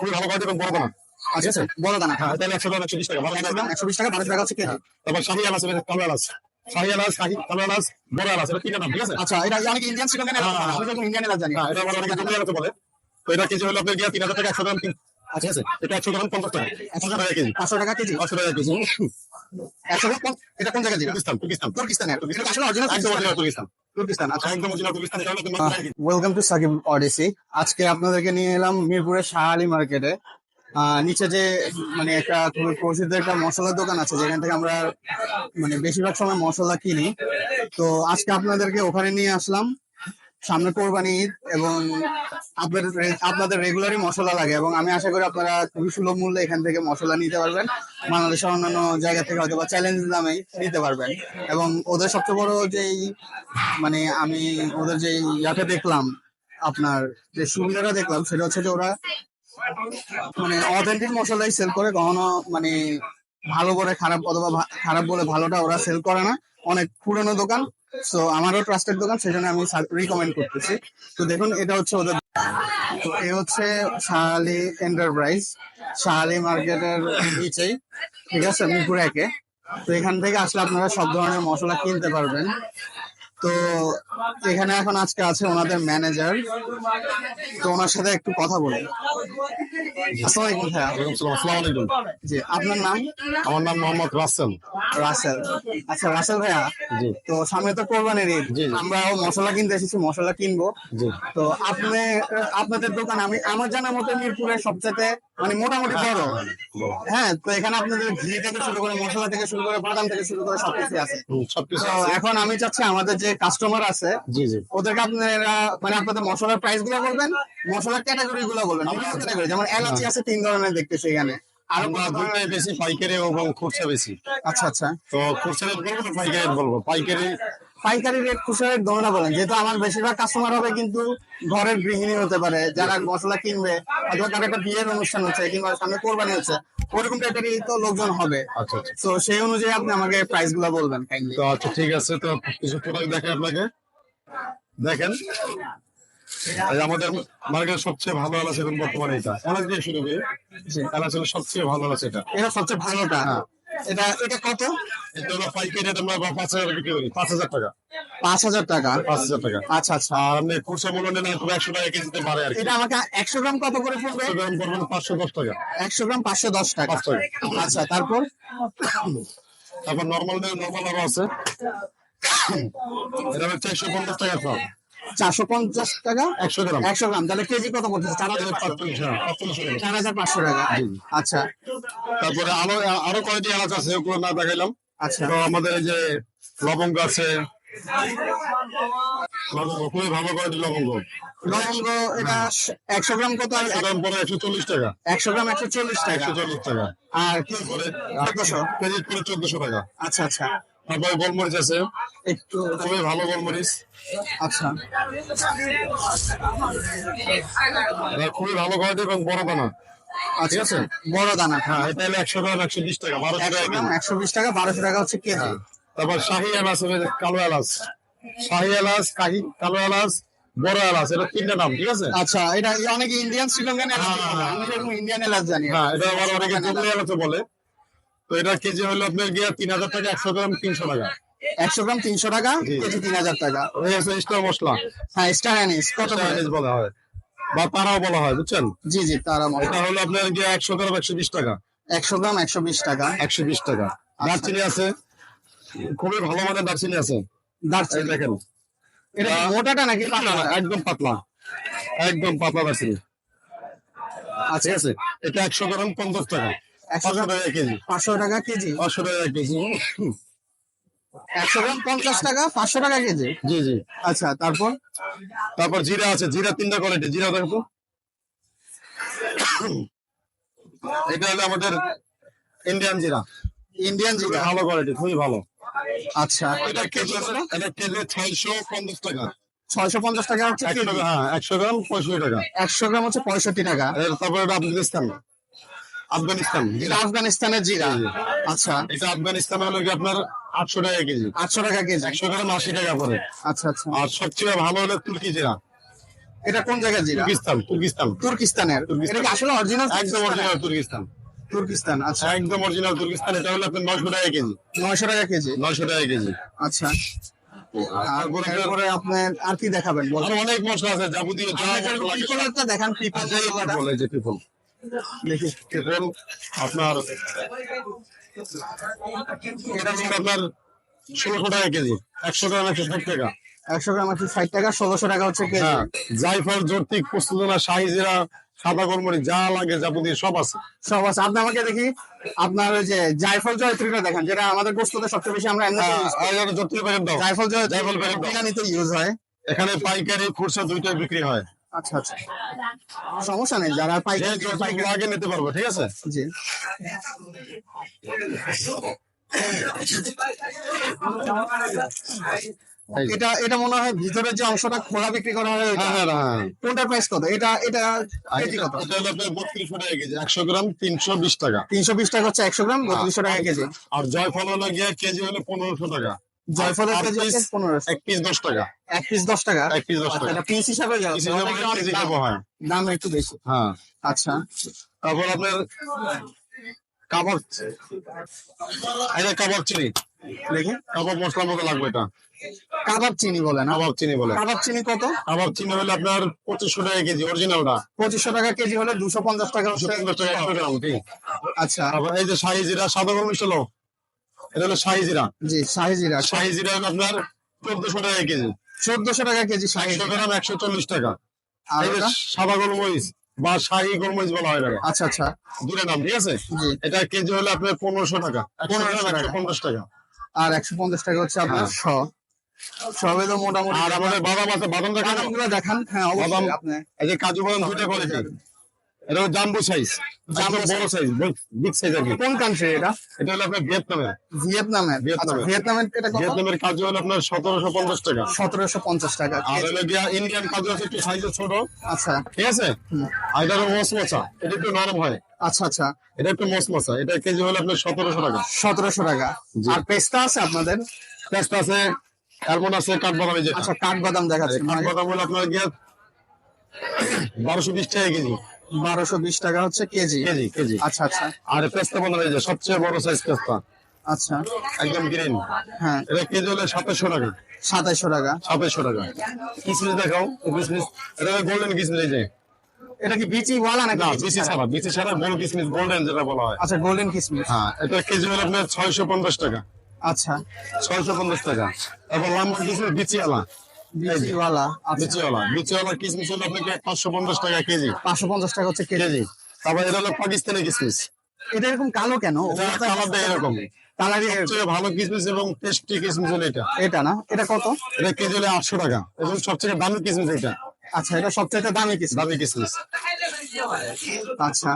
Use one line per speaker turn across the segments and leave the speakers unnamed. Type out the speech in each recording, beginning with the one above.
খুবই ভালো কোয়ালিটি এবং বড় দানা।
আচ্ছা আচ্ছা বড় দানা।
হ্যাঁ তাহলে একশো গ্রাম একশো বিশ টাকা। ভালো দানা
একশো বিশ টাকা বারোশো টাকা হচ্ছে কেজি
তারপর এলাচ এটা কালো বড় এটা তিনটা নাম ঠিক আছে?
আচ্ছা এটা অনেক ইন্ডিয়ান শ্রীলঙ্কান ইন্ডিয়ান এলাচ জানি।
হ্যাঁ এটা আবার অনেকে দুনিয়া বলে। তো এটা হলো আপনার গিয়ে তিন হাজার টাকা একশো গ্রাম
আচ্ছা
এটা একশো গ্রাম পঞ্চাশ টাকা। একশো টাকা কেজি।
পাঁচশো টাকা কেজি?
পাঁচশো টাকা কেজি।
একশো গ্রাম এটা কোন জায়গা জিরা
তুর্কিস্তান তুর্কিস্তান।
তুর্কিস্তানের এটা আসলে অরিজিনাল
একদম
ওয়েলকাম টু সাকিব অডিসি আজকে আপনাদেরকে নিয়ে এলাম মিরপুরের শাহালি মার্কেটে। আহ, নিচে যে মানে একটা খুবই প্রসিদ্ধ একটা মশলার দোকান আছে যেখান থেকে আমরা মানে বেশিরভাগ সময় মশলা কিনি। তো আজকে আপনাদেরকে ওখানে নিয়ে আসলাম সামনে কোরবানি ঈদ এবং আপনাদের আপনাদের রেগুলারই মশলা লাগে এবং আমি আশা করি আপনারা খুবই সুলভ মূল্যে এখান থেকে মশলা নিতে পারবেন। বাংলাদেশের অন্যান্য জায়গা থেকে হয়তো বা চ্যালেঞ্জ দামে নিতে পারবেন। এবং ওদের সবচেয়ে বড় যেই মানে আমি ওদের যে ইয়াটা দেখলাম, আপনার যে সুবিধাটা দেখলাম, সেটা হচ্ছে যে ওরা মানে অথেন্টিক মশলাই সেল করে, কখনো মানে ভালো বলে খারাপ অথবা খারাপ বলে ভালোটা ওরা সেল করে না। অনেক পুরনো দোকান তো আমারও ট্রাস্টের দোকান, সেজন্য আমি রিকমেন্ড করতেছি। তো দেখুন, এটা হচ্ছে ওদের তো এ হচ্ছে শাহালি এন্টারপ্রাইজ শাহালি মার্কেটের নিচেই। ঠিক আছে মিরপুর একে। তো এখান থেকে আসলে আপনারা সব ধরনের মশলা কিনতে পারবেন। তো এখানে এখন আজকে আছে ওনাদের ম্যানেজার তো ওনার সাথে একটু কথা বলি। আসসালামু ভাইয়া।
আসসালামু আলাইকুম।
জি আপনার নাম?
আমার নাম মোহাম্মদ রাসেল।
রাসেল। আচ্ছা রাসেল ভাইয়া
জি।
তো সামনে তো কোরবানির ঈদ। আমরাও মশলা কিনতে এসেছি মশলা কিনবো। তো আপনি আপনাদের দোকান আমি আমার জানা মতো মিরপুরের সবচেয়ে মানে মোটামুটি বড়। হ্যাঁ তো এখানে আপনাদের ঘি থেকে শুরু করে মশলা থেকে শুরু করে বাদাম থেকে শুরু করে সবকিছু আছে।
হুম, সবকিছু আছে।
এখন আমি চাচ্ছি আমাদের যে কাস্টমার আছে
জি জি।
ওদেরকে আপনারা মানে আপনাদের মশলার প্রাইসগুলো বলবেন মশলার ক্যাটাগরি গুলো বলবেন ক্যাটাগরি যেমন এলাচি আছে তিন ধরনের দেখতেছি এখানে।
আরও বেশি পাইকারি এবং খুচরা বেশি।
আচ্ছা আচ্ছা।
তো খুচরা বলব পাইকারি বলব। পাইকারি
পাইকারি রেট খুচরা রেট দোনো বলেন যেহেতু আমার বেশিরভাগ কাস্টমার হবে কিন্তু ঘরের গৃহিণী হতে পারে যারা মশলা কিনবে অথবা তার একটা বিয়ের অনুষ্ঠান হচ্ছে কিংবা সামনে কোরবানি হচ্ছে ওরকম টাইপেরই তো লোকজন হবে।
আচ্ছা আচ্ছা।
তো সেই অনুযায়ী আপনি আমাকে প্রাইসগুলো বলবেন
তো আচ্ছা ঠিক আছে তো কিছু প্রোডাক্ট দেখেন আপনাকে। দেখেন আমাদের মার্কেটের সবচেয়ে ভালো এলাচ এখন বর্তমানে এটা। এলাচ দিয়ে শুরু করে। এলাচ সবচেয়ে ভালো এলাচ এটা।
এটা সবচেয়ে ভালোটা এটা এটা কত?
এটা হলো পাইকারি আমরা বিক্রি করি। টাকা।
টাকা?
টাকা।
আচ্ছা আচ্ছা।
আর আপনি খুচরা মূল্য নিলে তবে একশো টাকা কেজিতে পারে আর
এটা আমাকে একশো গ্রাম কত করে পড়বে?
গ্রাম টাকা।
একশো গ্রাম পাঁচশো দশ টাকা।
পাঁচ টাকা।
আচ্ছা তারপর?
তারপর নর্মাল নর্মাল আরও আছে। এটা হচ্ছে একশো পঞ্চাশ টাকা
চারশো পঞ্চাশ টাকা?
একশো গ্রাম।
একশো গ্রাম। তাহলে কেজি কত পড়তেছে? চার হাজার
হ্যাঁ।
চার হাজার পাঁচশো টাকা। আচ্ছা।
তারপরে আরও আরও কয়েকটি এলাচ আছে ওগুলো না দেখাইলাম।
আচ্ছা।
তো আমাদের এই যে লবঙ্গ আছে লবঙ্গ খুবই ভালো কোয়ালিটি লবঙ্গ।
লবঙ্গ এটা একশো গ্রাম কত
গ্রাম পরে একশো চল্লিশ টাকা।
একশো গ্রাম একশো চল্লিশ টাকা।
একশো চল্লিশ টাকা।
আর
কেজি? পরে চোদ্দশো টাকা।
আচ্ছা আচ্ছা।
তারপরে গোলমরিচ আছে।
একটু
খুবই ভালো গোলমরিচ।
আচ্ছা।
খুবই ভালো কোয়ালিটি এবং বড় দানা।
আচ্ছা।
ঠিক আছে?
বড় দানা
হ্যাঁ। এটা হলো একশো গ্রাম একশো বিশ টাকা বারোশো টাকা
একশো বিশ টাকা বারোশো টাকা হচ্ছে কেজি।
তারপর শাহি এলাচ কালো এলাচ। শাহি এলাচ কাহি কালো এলাচ বড় এলাচ এটা তিনটা নাম ঠিক আছে?
আচ্ছা এটা অনেকে ইন্ডিয়ান শ্রীলঙ্কান এলাচ
হ্যাঁ, হ্যাঁ,
আমি ইন্ডিয়ান এলাচ জানি।
হ্যাঁ এটা আবার অনেকে জঙ্গলি এলাচও বলে। তো এটা কেজি হলো আপনার গিয়ে তিন হাজার টাকা একশো গ্রাম তিনশো টাকা।
একশো গ্রাম তিনশো টাকা কেজি তিন হাজার টাকা।
ওই আছে স্টার মশলা।
হ্যাঁ স্টার অ্যানিস কত?
চাইনিজ বলা হয়। বা তারাও বলা হয় বুঝছেন?
জি জি তারা
এটা হলো আপনার গিয়ে একশো গ্রাম একশো বিশ টাকা।
একশো গ্রাম একশো বিশ টাকা।
একশো বিশ টাকা। দারচিনি আছে। খুবই ভালো মানের দারচিনি আছে।
দারচিনি।
দেখেন।
এটা মোটাটা নাকি
একদম পাতলা। একদম পাতলা দারচিনি।
আচ্ছা।
আছে? এটা একশো গ্রাম পঞ্চাশ টাকা।
একশো
টাকা কেজি।
পাঁচশো টাকা কেজি।
পাঁচশো টাকা কেজি।
একশো গ্রাম পঞ্চাশ টাকা পাঁচশো টাকা কেজি।
জি জি।
আচ্ছা তারপর?
তারপর জিরা আছে জিরা তিনটা কোয়ালিটি। জিরা দেখো। এটা হলো আমাদের ইন্ডিয়ান জিরা।
ইন্ডিয়ান জিরা।
ভালো কোয়ালিটি খুবই ভালো।
আচ্ছা।
এটা কেজি? এটা কেজি ছয়শো পঞ্চাশ টাকা।
ছয়শো পঞ্চাশ টাকা হচ্ছে
একশো হ্যাঁ একশো গ্রাম পঁয়ষট্টি টাকা।
একশো গ্রাম হচ্ছে পঁয়ষট্টি টাকা।
তারপর আফগানিস্তান আফগানিস্তান।
এটা আফগানিস্তানের জিরা। আচ্ছা।
এটা আফগানিস্তান হলো কি আপনার আটশো টাকা কেজি।
আটশো টাকা কেজি।
একশো গ্রাম আশি টাকা পরে
আচ্ছা আচ্ছা।
আর সবচেয়ে ভালো হলো তুর্কি জিরা।
এটা কোন জায়গার জিরা?
তুর্কিস্তান তুর্কিস্তান।
তুর্কিস্তানের। এটা কি আসলে অরিজিনাল
একদম অরিজিনাল তুর্কিস্তান।
তুর্কিস্তান আচ্ছা।
একদম অরিজিনাল তুর্কিস্তান। এটা হলো আপনার নয়শো টাকা কেজি।
নয়শো টাকা কেজি?
নয়শো টাকা কেজি।
আচ্ছা। আর
তারপরে আপনার
আর কি দেখাবেন? বল।
অনেক মশলা আছে যাবতীয়
দেখান পিপল
এই যে ট্রিপল আপনার আপনার ষোলোশো টাকা কেজি একশো গ্রাম একশো ষাট টাকা।
একশো গ্রাম আছে ষাট টাকা ষোলোশো টাকা হচ্ছে কেজি।
হ্যাঁ জাইফল জর্তিক প্রস্তুতনা সাদা গোলমরি যা লাগে যাবতীয় সব আছে।
সব আছে। আপনি আমাকে দেখি আপনার ওই যে জায়ফল জয়ত্রীটা দেখেন যেটা আমাদের গোস্ততে সবচেয়ে বেশি আমরা
হ্যাঁ, জর্তিক প্যাকেট দাও।
জায়ফল জয়
জায়ফল প্যাকেট
ইউজ হয়।
এখানে পাইকারি খুচরা দুইটাই বিক্রি হয়।
আচ্ছা আচ্ছা। সমস্যা নেই যারা পাইকারি
আগে নিতে পারব ঠিক আছে?
জি। এটা এটা মনে হয় ভিতরের যে অংশটা খোলা বিক্রি করা হয়।
হ্যাঁ হ্যাঁ হ্যাঁ
কোনটার প্রাইস কত? এটা এটা কেজি কত?
বত্রিশশো টাকা কেজি একশো গ্রাম তিনশো বিশ টাকা।
তিনশো বিশ টাকা হচ্ছে একশো গ্রাম বত্রিশশো টাকা কেজি।
আর জয়ফল হলো গিয়ে কেজি হলো পনেরোশো টাকা।
জয়ফলের
এক পিস দশ টাকা।
এক পিস দশ টাকা?
এক পিস দশ
আচ্ছা,
টাকা।
পিস হিসাবে দাম-
হয়।
একটু বেশি।
হ্যাঁ।
আচ্ছা।
তারপর আপনার কাবাব এটা কাবাব চিনি।
দেখি
কাবাব মশলার মতো লাগবে এটা।
কাবাব চিনি বলেন হ্যাঁ?
কাবাব চিনি বলে।
কাবাব চিনি কত?
কাবাব চিনি হলে আপনার পঁচিশশো টাকা কেজি অরিজিনালটা
পঁচিশশো টাকা কেজি হলে দুশো পঞ্চাশ টাকা
দুশো পঞ্চাশ
আচ্ছা।
তারপর এই যে শাহি জিরা সাদা মিশালো এটা হলো শাহি জিরা
জি শাহি জিরা
শাহি জিরা আপনার চোদ্দশো টাকা কেজি।
চোদ্দশো টাকা কেজি শাহি
গ্রাম একশো চল্লিশ টাকা।
আর
সাদা গোলমরিচ বা শাহি গোলমরিচ বলা হয়
আচ্ছা আচ্ছা।
দূরে নাম ঠিক আছে? এটা কেজি হলে আপনার পনেরোশো টাকা। পনেরোশো
টাকা।
পঞ্চাশ টাকা।
আর একশো পঞ্চাশ টাকা হচ্ছে আপনার শ সবে। তো মোটামুটি
আর আমাদের বাদাম আছে বাদাম দেখানো।
হ্যাঁ
বাদাম এই যে কাজু বাদাম দুইটা কোয়ালিটি এটা জাম্বো সাইজ জাম্বো বড় সাইজ বিগ সাইজ আর কি।
কোন কান্ট্রি এটা?
এটা হলো আপনার ভিয়েতনামের।
ভিয়েতনামের। আচ্ছা
ভিয়েতনামের।
ভিয়েতনামের এটা কত?
ভিয়েতনামের কাজু হলো আপনার সতেরোশো পঞ্চাশ টাকা।
সতেরোশো পঞ্চাশ টাকা
আর হলো গিয়া ইন্ডিয়ান কাজু আছে একটু সাইজে ছোট।
আচ্ছা।
ঠিক আছে? আর এটা মশমশা এটা একটু নরম হয়।
আচ্ছা আচ্ছা।
এটা একটু মশমশা এটা কেজি হলো আপনার সতেরোশো টাকা।
সতেরোশো টাকা।
জি।
আর পেস্তা আছে আপনাদের?
পেস্ট আছে অ্যালমন্ড আছে কাঠবাদাম
আচ্ছা কাঠবাদাম দেখাচ্ছে।
কাঠবাদাম হলো আপনার গিয়া বারোশো বিশ টাকা কেজি।
বারোশো বিশ টাকা হচ্ছে কেজি।
KG KG.
আচ্ছা আচ্ছা।
আর পেস্তা এই যে সবচেয়ে বড় সাইজ পেস্তা।
আচ্ছা।
একদম গ্রিন
হ্যাঁ।
এটা কেজি হলে সাতাশশো টাকা।
সাতাইশশো টাকা।
সাতাশশো টাকা। কিসমিস দেখাও কিসমিস। এটা গোল্ডেন কিসমিস যে?
এটা কি বিচি ওয়ালা নাকি
না
বিচি ছাড়া?
বিসি ছাড়া গোল কিসমিস গোল্ডেন যেটা বলা হয়।
আচ্ছা গোল্ডেন কিসমিস।
হ্যাঁ এটা কেজি হলে আপনার ছয়শো পঞ্চাশ টাকা।
আচ্ছা।
ছয়শো পঞ্চাশ টাকা। তারপর লাম্বা কিসমিস
বিচি ওয়ালা আচ্ছা।
বিচিওয়ালা বিচিওয়ালা কিসমিস হলো আপনাকে পাঁচশো পঞ্চাশ টাকা কেজি।
পাঁচশো পঞ্চাশ টাকা হচ্ছে কেজি।
তারপর এটা হলো পাকিস্তানি কিসমিস।
এটা এরকম কালো কেন?
কালারটা এরকম।
কালারই
সবচেয়ে ভালো কিসমিস এবং টেস্টি কিসমিস হলো এটা।
এটা না? এটা কত?
এটা কেজি হলে আটশো টাকা। এবং সবচেয়ে দামি কিসমিস এটা।
আচ্ছা এটা দামি কিসমিস।
দামি কিসমিস।
আচ্ছা।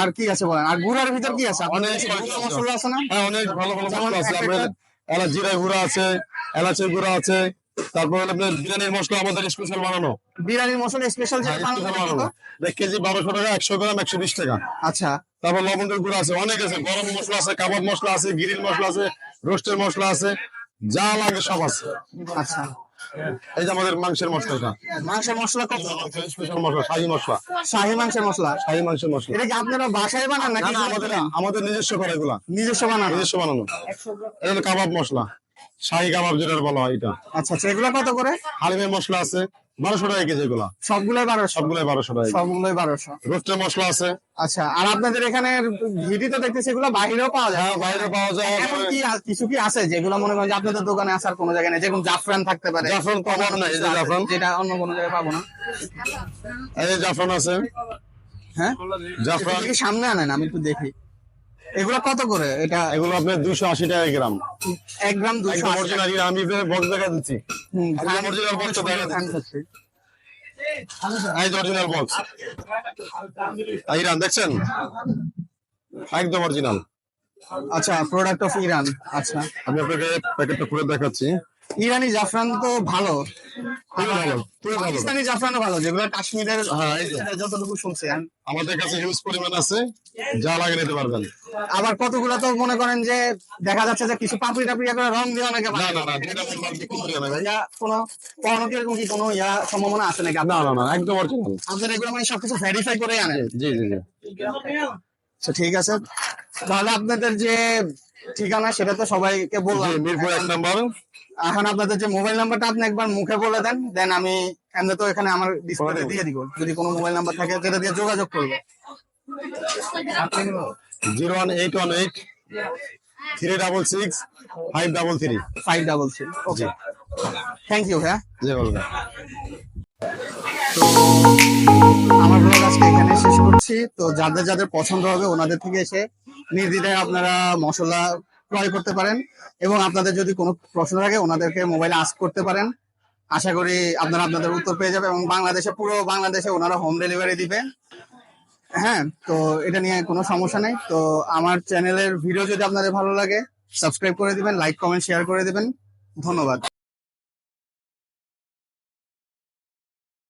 আর কি আছে বলেন? আর গুড়ার ভিতর কি আছে? অনেক মশলা আছে না?
হ্যাঁ অনেক ভালো ভালো মশলা আছে। এলাচ জিরা গুঁড়া আছে এলাচের গুঁড়া আছে তারপর আপনার বিরিয়ানির মশলা আমাদের স্পেশাল বানানো।
বিরিয়ানির মশলা স্পেশাল
হ্যাঁ,
বানানো
কেজি বারোশো টাকা একশো গ্রাম একশো বিশ টাকা।
আচ্ছা।
তারপর লবণের গুঁড়া আছে অনেক আছে। গরম মশলা আছে কাবাব মশলা আছে গিরিল মশলা আছে রোস্টের মশলা আছে যা লাগে সব আছে।
আচ্ছা।
এই যে আমাদের মাংসের মশলা এটা
মাংসের মশলা কত?
স্পেশাল মশলা শাহী মশলা।
শাহী মাংসের মশলা?
শাহী মাংসের মশলা।
এটা কি আপনারা বাসায় বানান নাকি
আমাদের আমাদের নিজস্ব করা এগুলা।
নিজস্ব বানান?
নিজস্ব বানানো। এটা কাবাব মশলা। শাহী কাবাব যেটা বলা হয় এটা।
আচ্ছা আচ্ছা এগুলো কত করে?
হালিমের মশলা আছে বারোশো টাকা কেজি এগুলা।
সবগুলোই বারোশো।
সবগুলাই বারোশো টাকা
সবগুলোই বারোশো।
রোস্টের মশলা আছে।
আচ্ছা আর আপনাদের এখানে ভিডিওতে দেখতেছি এগুলো বাইরেও পাওয়া যায়।
হ্যাঁ বাইরে পাওয়া যায়।
এমন কি কিছু কি আছে যেগুলো মনে করেন যে আপনাদের দোকানে আসার কোনো জায়গায় নেই? যেমন জাফরান থাকতে পারে।
জাফরান তো আমার নাই, এই যে জাফরান।
যেটা অন্য কোনো জায়গায় পাবো না।
এই জাফরান আছে।
হ্যাঁ?
জাফরান।
কি সামনে আনেন? আমি একটু দেখি। এগুলো কত করে? এটা
এগুলো আপনার দুশো আশি টাকা গ্রাম।
এক গ্রাম দুশো
অরিজিনাল আমি বক্স দেখা দিচ্ছি। box টা দেখা। এই অরিজিনাল বক্স ইরান দেখছেন? একদম অরিজিনাল
আচ্ছা প্রোডাক্ট অফ ইরান আচ্ছা।
আমি আপনাকে প্যাকেটটা খুলে দেখাচ্ছি।
ইরানি জাফরান তো ভালো। পাকিস্তানি জাফরানও ভালো যেগুলো কাশ্মীরের
হ্যাঁ।
যতটুকু শুনছি
আমাদের কাছে হিউজ পরিমাণ আছে যা লাগে নিতে পারবেন।
আবার কতগুলো তো মনে করেন যে দেখা যাচ্ছে যে কিছু পাপড়ি টাপড়ি করে রং দিয়ে অনেকে
না না না যেটা বলব কি করবে না ভাই
ইয়া কোনো কি এরকম কি কোনো ইয়া সম্ভাবনা আছে নাকি
না না না একদম অরিজিনাল
আপনাদের এগুলো মানে সবকিছু ভেরিফাই করে আনে।
জি জি জি।
আচ্ছা ঠিক আছে। তাহলে আপনাদের যে ঠিকানা সেটা তো সবাইকে বললাম।
মিরপুর এক নাম্বার।
এখন আপনাদের যে মোবাইল নাম্বারটা আপনি একবার মুখে বলে দেন দেন আমি এমনি তো এখানে আমার ডিসপ্লে দিয়ে দিব। যদি কোনো মোবাইল নাম্বার থাকে সেটা দিয়ে যোগাযোগ করব।
Zero one eight one eight three double six five double three.
Five double three okay thank you হ্যাঁ
জি বলবেন
তো আমার ব্লগ আজকে এখানে শেষ করছি। তো যাদের যাদের পছন্দ হবে ওনাদের থেকে এসে নির্দ্বিধায় আপনারা মশলা ক্রয় করতে পারেন এবং আপনাদের যদি কোনো প্রশ্ন থাকে, ওনাদেরকে মোবাইলে আস্ক করতে পারেন। আশা করি আপনারা আপনাদের উত্তর পেয়ে যাবে এবং বাংলাদেশে, পুরো বাংলাদেশে ওনারা হোম ডেলিভারি দিবে। হ্যাঁ তো এটা নিয়ে কোনো সমস্যা নেই। তো আমার চ্যানেলের ভিডিও যদি আপনাদের ভালো লাগে সাবস্ক্রাইব করে দিবেন লাইক কমেন্ট শেয়ার করে দিবেন। ধন্যবাদ।